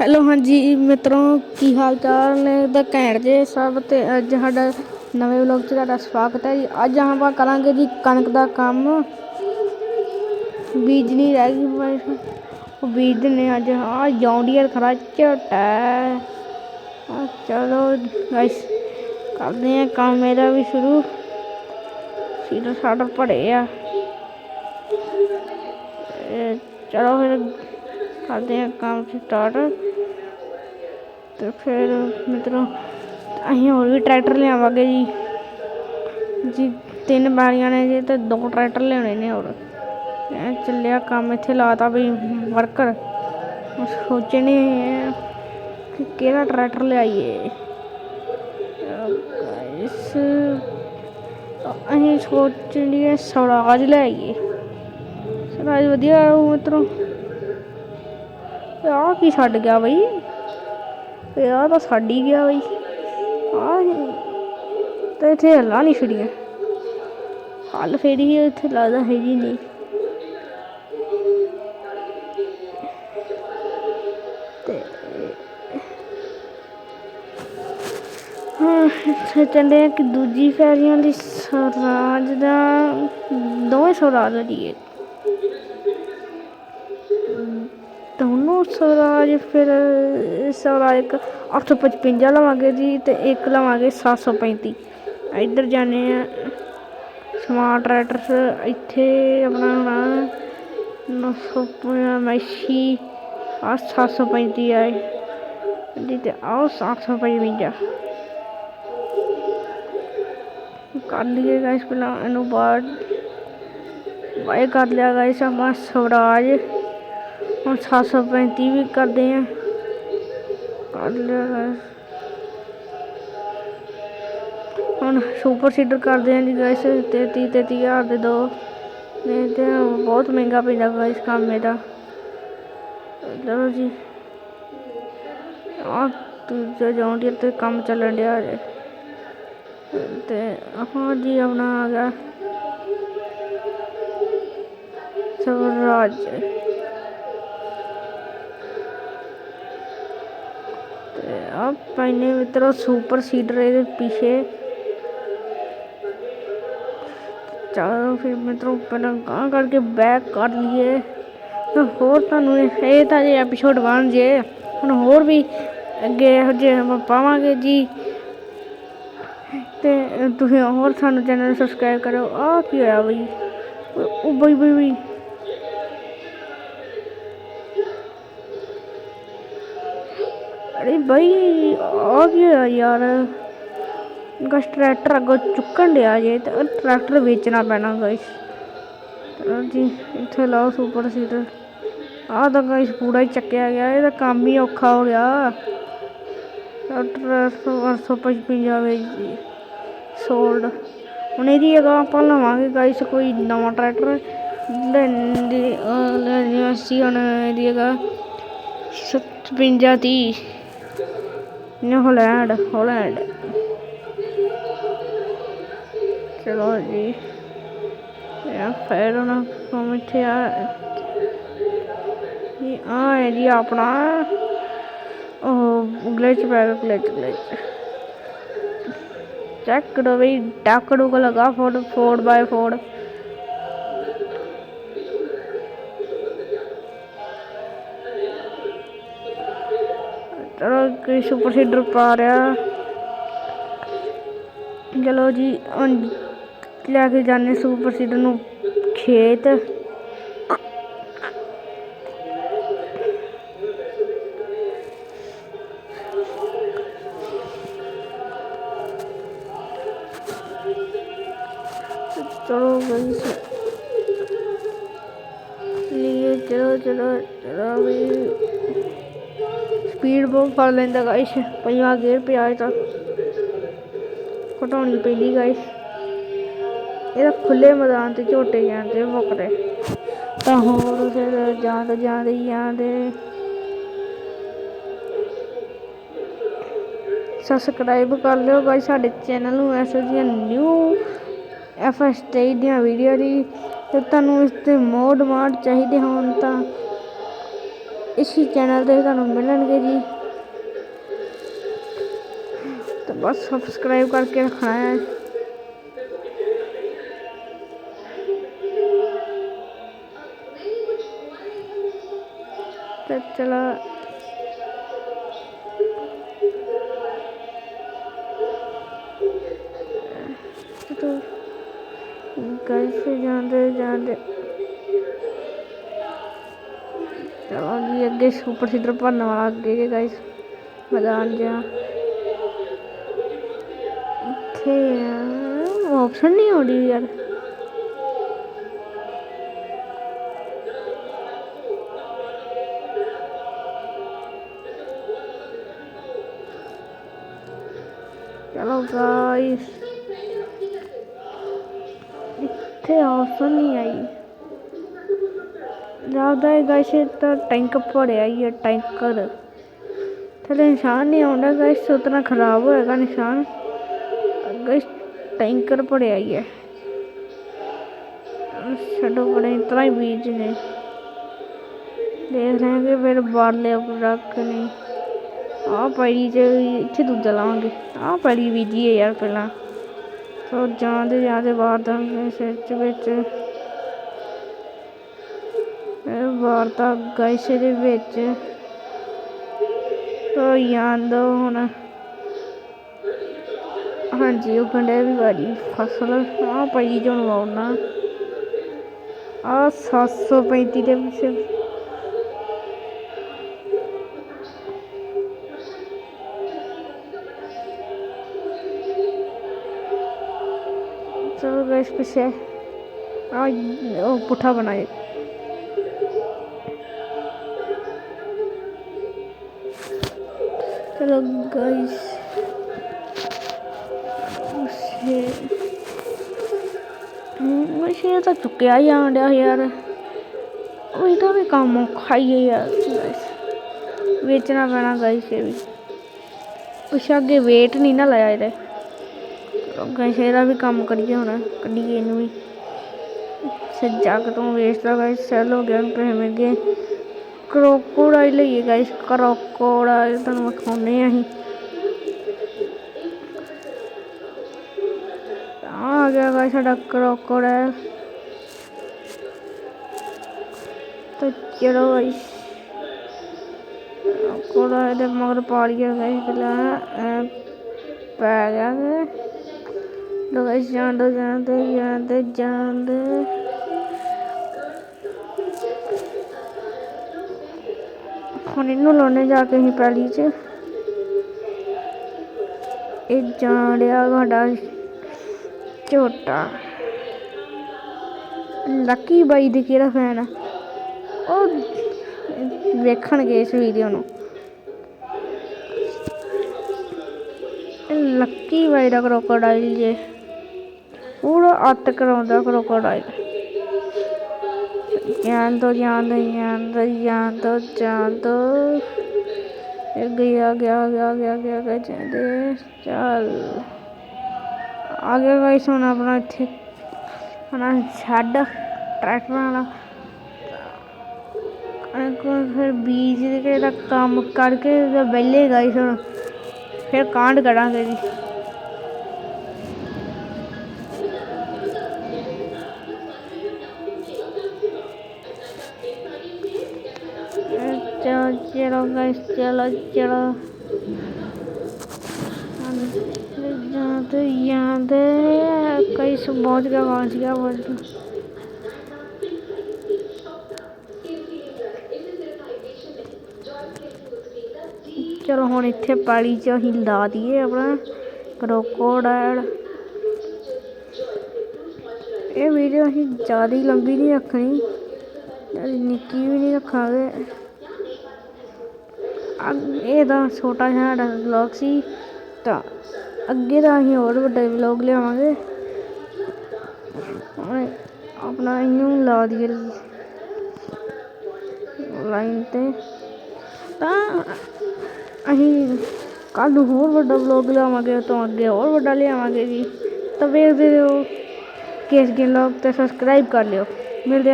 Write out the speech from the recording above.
Hello, ਹਾਂਜੀ, ਮਿੱਤਰੋ, ਕੀ ਹਾਲ ਚਾਲ ਨੇ? ਤਾਂ ਘੈਂਟ ਜੇ ਸਭ ਤੇ ਅੱਜ ਸਾਡਾ ਨਵੇਂ ਵਲੌਗ 'ਚ ਤੁਹਾਡਾ ਸਵਾਗਤ ਹੈ ਜੀ। ਅੱਜ ਆਪਾਂ ਕਰਾਂਗੇ ਜੀ ਕਣਕ ਦਾ ਕੰਮ। ਬੀਜ ਨਹੀਂ ਰਹਿ ਗਈ, ਬਸ ਉਹ ਬੀਜਦੇ ਨੇ ਅੱਜ। ਆ ਜੌਂਡੀਅਰ ਖਰਾ ਝੋਟਾ ਆ ਚਲੋ ਗਾਇਸ ਕਰਦੇ ਆ ਕੰਮ ਮੇਰਾ ਵੀ ਸ਼ੁਰੂ। ਸੀਟਰ ਸਾਡਾ ਭਰੇ ਆ। ਚਲੋ ਫਿਰ ਕਰਦੇ ਆ ਕੰਮ ਸਟਾਰਟ ਤੇ ਫਿਰ ਮਿੱਤਰੋ ਅਸੀਂ ਹੋਰ ਵੀ ਟਰੈਕਟਰ ਲਿਆਵਾਂਗੇ ਜੀ ਜੀ ਤਿੰਨ ਬਾਰੀਆਂ ਨੇ ਜੀ ਤੇ ਦੋ ਟਰੈਕਟਰ ਲਿਆਉਣੇ ਨੇ ਹੋਰ ਐ ਚੱਲਿਆ ਕੰਮ ਇੱਥੇ ਲਾਤਾ ਵੀ ਵਰਕਰ ਸੋਚਣੇ ਕਿ ਕਿਹੜਾ ਟਰੈਕਟਰ ਲਿਆਈਏ ਇਸ ਅਸੀਂ ਸੋਚਣੀਏ ਸਵਰਾਜ ਲਿਆਈਏ ਸਵਰਾਜ ਵਧੀਆ ਉਹ ਮਿੱਤਰੋ ਆ ਕੀ ਛੱਡ ਗਿਆ ਬਈ ਇਹ ਆ ਤਾਂ ਸਾਡੀ ਗਿਆ ਬਈ। ਆ ਤੇ ਇੱਥੇ ਹੱਲਾ ਨਹੀਂ ਛੜੀਆਂ। ਹੱਲ ਫੇਰੀ ਇੱਥੇ ਲੱਗਦਾ ਹੈ ਜੀ ਨਹੀਂ। ਇੱਥੇ ਚੱਲੇ ਕਿ ਦੂਜੀ ਫੈਰੀਆਂ ਦੀ ਸਵਰਾਜ ਦਾ, ਦੋਵੇਂ ਸਵਰਾਜ ਦੀ ਦੋਨੋਂ ਸਵਰਾਜ ਫਿਰ ਸਵਰਾਜ ਇੱਕ 855 ਲਵਾਂਗੇ ਜੀ ਤੇ ਇੱਕ ਲਵਾਂਗੇ 735 ਇੱਧਰ ਜਾਣੇ ਆ ਸਮਾਰਟ ਟਰੈਕਟਰ ਇੱਥੇ ਆਪਣਾ ਹੋਣਾ 950 ਮੈਸ਼ੀ ਆ 735 ਆਏ ਜੀ ਤੇ ਆਓ 755 ਕਰ ਲਈਏ ਗਾਇਸ ਪਹਿਲਾਂ ਇਹਨੂੰ ਬਾਅਦ ਬਾਏ ਕਰ ਲਿਆ ਗਾਇਸ ਆਪਾਂ ਸਵਰਾਜ। ਹੁਣ 735 ਵੀ ਕਰਦੇ ਆ ਕਰ ਲਿਆ ਗਾਇਸ ਹੁਣ ਸੁਪਰ ਸੀਡਰ ਕਰਦੇ ਆ ਜੀ ਗਾਇਸ 33 33000 ਦੇ ਦੋ ਨਹੀਂ ਤੇ ਬਹੁਤ ਮਹਿੰਗਾ ਪੈਂਦਾ ਗਾਇਸ ਕੰਮ ਇਹਦਾ ਚਲੋ ਜੀ ਆ ਦੂਜਾ ਜੌਂਡੀਅਰ ਤੇ ਕੰਮ ਚੱਲਣ ਡਿਆ ਜੇ ਤੇ ਹਾਂ ਜੀ ਆਪਣਾ ਆ ਗਿਆ ਸਵਰਾਜ ਤੇ ਆ ਪੈਨੇ ਮਿੱਤਰੋ ਸੁਪਰ ਸੀਡਰ ਇਹਦੇ ਪਿੱਛੇ। ਚਲੋ ਫਿਰ ਮਿੱਤਰੋ ਪਹਿਲਾਂ ਗਾਂ ਕਰਕੇ ਬੈਕ ਕਰ ਲਈਏ। ਤਾਂ ਹੋਰ ਤੁਹਾਨੂੰ ਇਹ ਤਾਂ ਜੇ ਐਪੀਸੋਡ ਬਣ ਜੇ, ਹੁਣ ਹੋਰ ਵੀ ਅੱਗੇ ਇਹੋ ਜਿਹੇ ਆਪਾਂ ਪਾਵਾਂਗੇ ਜੀ। ਤੇ ਤੁਸੀਂ ਹੋਰ ਸਾਨੂੰ ਚੈਨਲ ਸਬਸਕ੍ਰਾਈਬ ਕਰੋ ਆ ਕੀ ਹੋਇਆ ਬਈ? ਉਹ ਬਈ ਬਈ ਬਈ। ਅਰੇ ਬਈ, ਆ ਕੀ ਹੋਇਆ ਯਾਰ? ਗਸ ਟਰੈਕਟਰ ਅੱਗੋਂ ਚੁੱਕਣ ਡਿਆ ਜੇ, ਤੇ ਟਰੈਕਟਰ ਵੇਚਣਾ ਪੈਣਾ ਗਾਇਸ ਚਲੋ ਜੀ, ਇੱਥੇ ਲਾਓ ਸੁਪਰ ਸੀਟਰ ਆਹ ਤਾਂ ਗਾਇਸ ਪੂਰਾ ਹੀ ਚੱਕਿਆ ਗਿਆ ਇਹਦਾ ਕੰਮ ਹੀ ਔਖਾ ਹੋ ਗਿਆ। ਟਰੈਕਟਰ 855 ਵੇਚ ਜੀ ਸੋਲਡ ਹੁਣ ਇਹਦੀ ਜਗ੍ਹਾ ਆਪਾਂ ਲਵਾਂਗੇ ਗਾਇਸ ਕੋਈ ਨਵਾਂ ਟਰੈਕਟਰ ਲੈਂਦੇ ਦੀ ਲੈਣੀ ਅਸੀਂ ਹੁਣ ਇਹਦੀ ਜਗ੍ਹਾ 57 ਤੀਹ ਹੋਲੈਂਡ ਹੋਲੈਂਡ ਚਲੋ ਜੀ ਇਹ ਫਿਰ ਉਹਨਾਂ ਕੋਮ ਇੱਥੇ ਆ ਇਹ ਆ ਹੈ ਜੀ ਆਪਣਾ ਉਹ ਗਲਿਚ ਪੈ ਗਿਆ ਗਲਿਚ ਗਲਿਚ ਚੈੱਕ ਕਰੋ ਵੀ ਡਾਕੜੂ ਕੋ ਲਗਾ ਫੋਰ ਫੋਰ ਬਾय ਫੋਰ ਚਲੋ ਕੋਈ ਸੁਪਰ ਸੀਡਰ ਪਾ ਰਿਹਾ। ਚਲੋ ਜੀ ਲੈ ਕੇ ਜਾਣੇ ਸੁਪਰ ਸੀਡਰ ਨੂੰ ਖੇਤ। ਚਲੋ ਬਈ लिए ਚਲੋ ਚਲੋ ਚਲੋ ਵੀ ਸਪੀਡ ਬਹੁਤ ਫੜ ਲੈਂਦਾ ਗਾਇਸ ਪੰਜਵਾਂ ਗੇਅਰ ਪਿਆ ਹੈ ਤਾਂ ਘਟਾਉਣੀ ਪੈਂਦੀ ਗਾਇਸ ਇਹਦਾ ਖੁੱਲੇ ਮੈਦਾਨ ਤੇ ਝੋਟੇ ਜਾਂਦੇ ਮੁੱਕਦੇ। ਤਾਂ ਹੋਰ ਫਿਰ ਜਾਂਦੇ ਜਾਂਦੇ ਜਾਂਦੇ। ਸਬਸਕ੍ਰਾਈਬ ਕਰ ਲਿਓ ਗਾਇਸ ਸਾਡੇ ਚੈਨਲ ਨੂੰ ਐਸੋ ਜਿਹੀਆਂ ਨਿਊ ਐਫ ਦੀਆਂ ਵੀਡੀਓ ਦੀ। ਤੇ ਤੁਹਾਨੂੰ ਇਸ ਤੇ ਮੋਡ ਮਾਡ ਚਾਹੀਦੇ ਹੋਣ ਤਾਂ ਇਸੀ ਚੈਨਲ ਤੇ ਤੁਹਾਨੂੰ ਮਿਲਣਗੇ ਜੀ ਤੇ ਬਸ ਸਬਸਕ੍ਰਾਈਬ ਕਰਕੇ ਰੱਖਣਾ ਹੈ ਤੇ ਚਲੋ तो गाइस से ਜਾਂਦੇ ਜਾਂਦੇ ਚਲੋ ਜੀ ਅੱਗੇ ਸੁਪਰ ਸੀਡਰ ਭਰਨ ਵਾਲਾ ਅੱਗੇ ਜੇ ਗਾਇਸ ਮੈਦਾਨ ਜਿਹਾ। ਇੱਥੇ ਆਪਸ਼ਨ ਨਹੀਂ ਆਉਂਦੀ ਯਾਰ। ਚਲੋ ਗਾਇਸ ਇੱਥੇ ਆਪਸ਼ਨ ਨਹੀਂ ਆਈ। ਜ਼ਿਆਦਾ ਹੈ ਗਾਇਸ ਇਹ ਤਾਂ ਟੈਂਕ ਭਰਿਆ ਹੀ ਹੈ ਟੈਂਕਰ ਥੱਲੇ ਨਿਸ਼ਾਨ ਨਹੀਂ ਆਉਂਦਾ ਗਾਇਸ ਉਤਨਾ ਖਰਾਬ ਹੋਏਗਾ ਨਿਸ਼ਾਨ ਗਾਇਸ ਟੈਂਕਰ ਭਰਿਆ ਹੀ ਹੈ ਛੱਡੋ ਬੜੇ ਇਤਨਾ ਹੀ ਬੀਜ ਨੇ ਦੇਖ ਰਹੇ ਹਾਂ ਕਿ ਫਿਰ ਬਾਰਲੇ ਰੱਖ ਨਹੀਂ ਆਹ ਪੈੜੀ ਚ ਇੱਥੇ ਦੂਜਾ ਲਾਵਾਂਗੇ ਆ ਪੈੜੀ ਬੀਜੀ ਹੈ ਯਾਰ ਪਹਿਲਾਂ ਸੋ ਜਾਂਦੇ ਜਾਂਦੇ ਬਾਹਰ ਦਾ ਸਿਰ ਚ ਵਿੱਚ ਮਾਰਤਾ ਗਾਇਸ ਇਹਦੇ ਵਿੱਚ ਉਹ ਯਾਂਦੋ ਹੁਣ। ਹਾਂਜੀ, ਉਹ ਗੰਡੇ ਵੀ ਵਾਰੀ ਫਸਲ। ਆ ਪਈ ਜੋ ਲਾਉਣਾ। ਆ 735 ਦੇ ਵਿੱਚ। ਚਲੋ ਗਾਇਸ ਪਿਛੇ। ਆ ਉਹ ਪੁੱਠਾ ਬਣਾਇਆ। चलो गाइस ਵੈਸੇ ਤਾਂ ਚੁੱਕਿਆ ਹੀ ਆਣ ਡਿਆ ਯਾਰ ਉਹ ਤਾਂ ਵੀ ਕੰਮ ਔਖਾ ਹੀ ਹੈ ਯਾਰ ਗਾਇਸ ਵੇਚਣਾ ਪੈਣਾ ਗਾਇਸ ਇਹ ਵੀ ਕੁਛ ਅੱਗੇ ਵੇਟ ਨਹੀਂ ਨਾ ਲਾਇਆ ਇਹਦੇ ਗਾਇਸ ਇਹਦਾ ਵੀ ਕੰਮ ਕਰੀਏ ਹੁਣ ਕੱਢੀਏ ਇਹਨੂੰ ਵੀ ਸੱਜਾ ਤੋਂ ਵੇਚਦਾ ਗਾਇਸ ਸੈਲ ਹੋ ਗਿਆ ਪੈਸੇ ਮਿਲ ਗਏ ਕਰੋਕੋਡਾਈਲ ਲਈਏ ਗਾਇਸ ਕਰੋਕੋਡਾਈਲ ਤੁਹਾਨੂੰ ਵਿਖਾਉਂਦੇ ਆ ਅਸੀਂ ਆ ਗਿਆ ਗਾਇਸ ਸਾਡਾ ਕਰੋਕੋਡਾਈਲ ਤਾਂ ਚਲੋ ਗਾਇਸ ਕਰੋਕੋਡਾਈਲ ਦੇ ਮਗਰ ਪਾ ਲਿਆ ਗਾਇਸ ਪਹਿਲਾਂ ਪੈ ਗਿਆ ਲੋ ਗਾਇਸ ਜਾਂਦੇ ਜਾਂਦੇ ਜਾਂਦੇ ਜਾਂਦੇ ਹੁਣ ਇਹਨੂੰ ਲਾਉਣੇ ਜਾ ਕੇ ਅਸੀਂ ਪੈਲੀ 'ਚ। ਇਹ ਜਾਣਿਆ ਸਾਡਾ ਝੋਟਾ। ਲੱਕੀ ਬਾਈ ਦੇ ਕਿਹੜਾ ਫੈਨ ਆ? ਉਹ ਵੇਖਣਗੇ ਇਸ ਵੀਡੀਓ ਨੂੰ। ਲੱਕੀ ਬਾਈ ਦਾ ਕਰੋਕੋਡਾਈਲ ਜੇ। ਪੂਰਾ ਅੱਤ ਕਰਾਉਂਦਾ ਕਰੋਕੋਡਾਈਲ ਜਾਨ ਦੋ ਜਾਨ ਦੋ ਜਾਨ ਦੋ ਜਾਨ ਦੋ ਜਾਨ ਦੋ ਇਹ ਗਿਆ ਗਿਆ ਗਿਆ ਗਿਆ ਹੁਣ ਆਪਣਾ ਇੱਥੇ ਹੁਣ ਛੱਡ ਟਰੈਕਟਰ ਵਾਲਾ। ਕੋਲ ਫਿਰ ਬੀਜ ਦੇ ਦਾ ਕੰਮ ਕਰਕੇ ਵਿਹਲੇ ਗਾਇਸ ਹੁਣ। ਫਿਰ ਕਾਂਡ ਕਰਾਂਗੇ ਜੀ। ਚਲੋ ਚਲੋ ਗਾਇਸ ਚਲੋ ਚਲੋ ਜਾਂਦੇ ਜਾਂਦੇ ਕਈ ਸਭ ਪਹੁੰਚ ਗਿਆ ਪਹੁੰਚ ਗਿਆ ਪਹੁੰਚ ਗਿਆ ਚਲੋ ਹੁਣ ਇੱਥੇ ਪਾਲੀ ਚ ਅਸੀਂ ਲਾ ਦਈਏ ਆਪਣਾ ਕਰੋਕੋਡਾਈਲ ਇਹ ਵੀਡੀਓ ਅਸੀਂ ਜ਼ਿਆਦਾ ਹੀ ਲੰਬੀ ਨਹੀਂ ਰੱਖਣੀ ਜ਼ਿਆਦਾ ਨਿੱਕੀ ਵੀ ਨਹੀਂ ਰੱਖਾਂਗੇ ਇਹ ਤਾਂ ਛੋਟਾ ਜਿਹਾ ਸਾਡਾ ਵਲੌਗ ਸੀ, ਤਾਂ ਅੱਗੇ ਤਾਂ ਅਸੀਂ ਹੋਰ ਵੱਡਾ ਵਲੌਗ ਲਿਆਵਾਂਗੇ। ਆਪਣਾ ਇਹਨੂੰ ਲਾ ਦਈਏ ਲਾਈਨ ਤੇ। ਤਾਂ ਅਸੀਂ ਕੱਲ ਨੂੰ ਹੋਰ ਵੱਡਾ ਵਲੌਗ ਲਿਆਵਾਂਗੇ ਤੋਂ ਅੱਗੇ ਹੋਰ ਵੱਡਾ ਲਿਆਵਾਂਗੇ ਜੀ ਤਾਂ ਵੇਖਦੇ ਰਹੋ, ਕੇਸ ਗੇਮ ਵਲੌਗ ਤੇ ਸਬਸਕ੍ਰਾਈਬ ਕਰ ਲਿਓ। ਮਿਲਦੇ